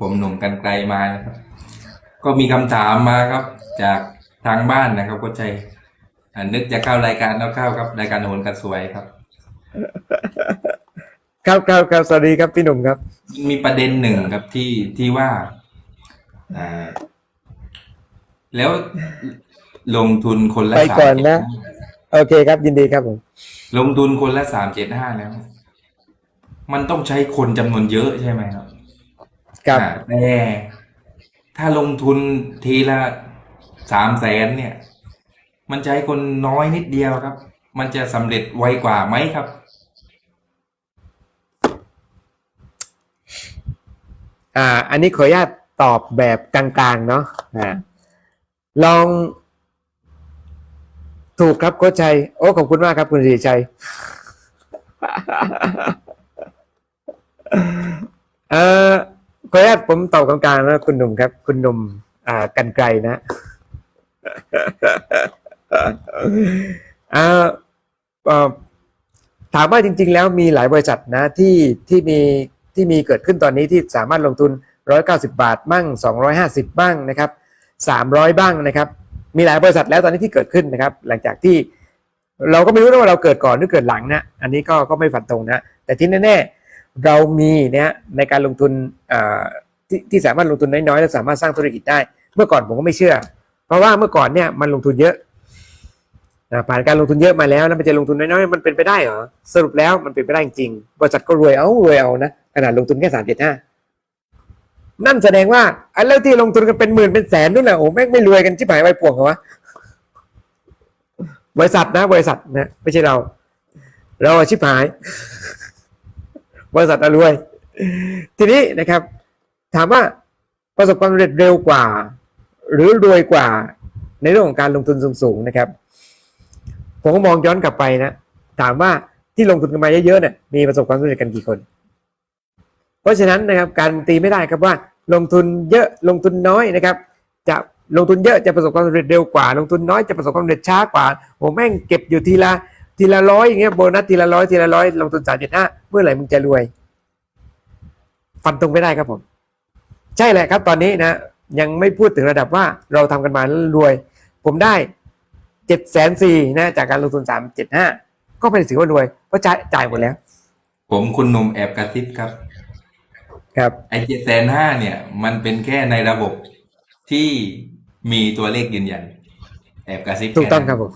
ผมหนุ่มกันไกลมานะครับ ก็มีคำถามมาครับ จากทางบ้านนะครับก็ใจอ่านึกจะเข้ารายการแล้วเข้าครับรายการโหนกระสวยครับ ครับครับครับสวัสดีครับพี่หนุ่มครับ มีประเด็นหนึ่งครับที่ที่ว่าอ่า แล้วลงทุนคนละไปก่อนนะ375โอเคครับยินดีครับผม ลงทุนคนละสามเจ็ดห้าแล้ว มันต้องใช้คนจำนวนเยอะใช่ไหมครับ ครับอ่าแต่ถ้าลงทุนทีละสามแสนเนี่ย มันใช้คนน้อยนิดเดียวครับ มันจะสำเร็จไวกว่าไหมครับ อ่า อันนี้ขออนุญาตตอบแบบกลางๆ เนาะอ่าลอง ถูกครับโค้ชชัย โอ้ ขอบคุณมากครับ คุณสิริชัยเอ่อ ขออนุญาตผมตอบกลางๆนะคุณหนุ่มครับ คุณหนุ่มอ่ากันไกลนะอ่าถามว่าจริง ๆ แล้วมีหลายบริษัทนะที่ที่มีที่มีเกิดขึ้นตอนนี้ที่สามารถลงทุน 190 บาทบ้าง 250 บ้างนะครับ 300 บ้างนะครับ มีหลายบริษัทแล้วตอนนี้ที่เกิดขึ้นนะครับ หลังจากที่เราก็ไม่รู้นะว่าเราเกิดก่อนหรือเกิดหลังนะ อันนี้ก็ก็ไม่ฝันตรงนะ แต่ที่แน่ๆ เรามีเนี่ยในการลงทุนที่ที่สามารถลงทุนน้อยๆและสามารถสร้างธุรกิจได้ เมื่อก่อนผมก็ไม่เชื่อ เพราะว่าเมื่อก่อนเนี่ยมันลงทุนเยอะผ่านการลงทุนเยอะมาแล้วแล้วมันจะลงทุนน้อยๆมันเป็นไปได้เหรอสรุปแล้วมันเป็นไปได้จริงบริษัทก็รวยเอารวยเอานะขนาดลงทุนแค่สามเจ็ดห้านั่นแสดงว่าไอ้เรื่องที่ลงทุนกันเป็นหมื่นเป็นแสนนู่นแหละโอ้แม่งไม่รวยกันชิบหายไวป่วงเหรอวะบริษัทนะ บริษัทนะไม่ใช่เรา เราชิบหาย บริษัทอะรวย ทีนี้นะครับ ถามว่าประสบความสำเร็จเร็วกว่า หรือรวยกว่า ในเรื่องของการลงทุนสูงๆนะครับ ผมก็มองย้อนกลับไปนะ ถามว่าที่ลงทุนกันมาเยอะๆเนี่ยมีประสบความสำเร็จกันกี่คน เพราะฉะนั้นนะครับการตีไม่ได้ครับว่า ลงทุนเยอะลงทุนน้อยนะครับ จะลงทุนเยอะจะประสบความสำเร็จเร็วกว่า ลงทุนน้อยจะประสบความสำเร็จช้ากว่าโอ้แม่งเก็บอยู่ทีละ ทีละร้อยอย่างเงี้ยโบนัสทีละร้อยทีละร้อยลงทุนสามเจ็ดห้าเมื่อไหร่มึงจะรวย ฟันตรงไม่ได้ครับผม ใช่แหละครับ ตอนนี้นะยังไม่พูดถึงระดับว่าเราทำกันมาแล้วรวย ผมได้เจ็ดแสนสี่นะจากการลงทุนสามเจ็ดห้าก็ไม่ได้ถือว่ารวยเพราะจ่ายจ่ายหมดแล้ว ผมคุณหนุ่มแอบกระซิบครับ ครับไอ้เจ็ดแสนห้าเนี่ย มันเป็นแค่ในระบบที่มีตัวเลขยืนยัน แอบกระซิบถูกต้องแนั้นครับผม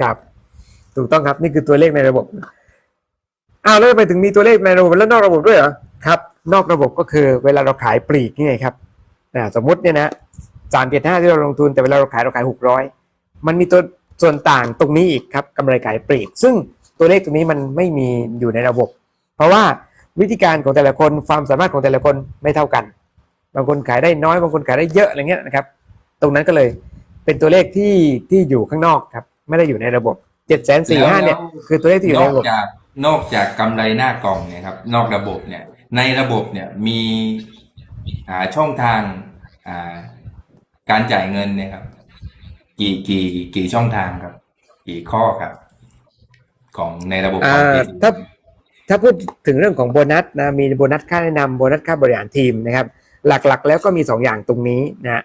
ครับ ถูกต้องครับ นี่คือตัวเลขในระบบอ้าวแล้วไปถึงมีตัวเลขในระบบแล้วนอกระบบด้วยเหรอครับ นอกระบบก็คือเวลาเราขายปลีกนี่ไงครับนะสมมติเนี่ยนะสามเจ็ดห้าที่เราลงทุนแต่เวลาเราขายเราขายหกร้อยมันมีตัวส่วนต่างตรงนี้อีกครับกำไรขายปลีก ซึ่งตัวเลขตรงนี้มันไม่มีอยู่ในระบบ เพราะว่าวิธีการของแต่ละคนความสามารถของแต่ละคนไม่เท่ากัน บางคนขายได้น้อยบางคนขายได้เยอะอะไรเงี้ยนะครับ ตรงนั้นก็เลยเป็นตัวเลขที่ที่อยู่ข้างนอกครับ ไม่ได้อยู่ในระบบ จ็ดแสนสี่ห้าเนี่ย คือตัวเลขที่อยู่นในอกระบบจากนอกจากกำไรหน้ากล่องเนี่ยครับ นอกระบบเนี่ย ในระบบเนี่ยมีอ่าช่องทางอ่าการจ่ายเงินเนี่ยครับ กี่กี่กี่ช่องทางครับ กี่ข้อครับ ของในระบบขอ่าอง PCB ถ้าถ้าพูดถึงเรื่องของโบนัสนะมีโบนัสค่าแนะนำโบนัสค่าบริหารทีมนะครับ หลักๆ แล้วก็มี 2 อย่างตรงนี้นะ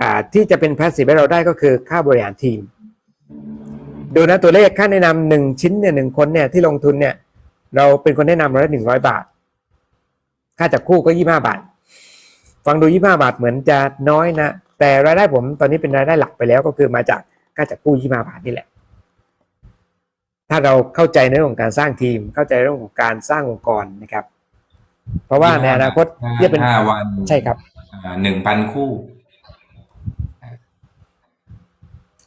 อ่าที่จะเป็นพาสซีฟให้เราได้ก็คือค่าบริหารทีม ดูนะตัวเลขค่าแนะนำหนึ่งชิ้นเนี่ยหนึ่งคนเนี่ยที่ลงทุนเนี่ย เราเป็นคนแนะนำเราได้หนึ่งร้อยบาท ค่าจับคู่ก็ยี่ห้าบาท ฟังดูยี่ห้าบาทเหมือนจะน้อยนะ แต่รายได้ผมตอนนี้เป็นรายได้หลักไปแล้วก็คือมาจากค่าจับคู่ยี่ห้าบาทนี่แหละ ถ้าเราเข้าใจในเรื่องของการสร้างทีม เข้าใจเรื่องของการสร้างองค์กรนะครับ เพราะว่าในอนาคตห้าจะเป็นห้าวันใช่ครับหนึ่งพันคู่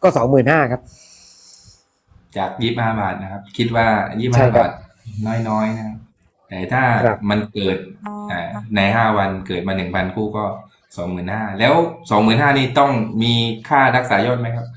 ก็สองหมื่นห้าครับ จากยี่ห้าบาทนะครับ คิดว่ายี่ใช่ห้าครับบาทน้อยๆนะครับแต่ถ้าครับมันเกิดอ่าในห้าวันเกิดมาหนึ่งพันคู่ก็สองหมื่นห้าแล้วสองหมื่นห้านี่ต้องมีค่ารักษายอดไหมครับ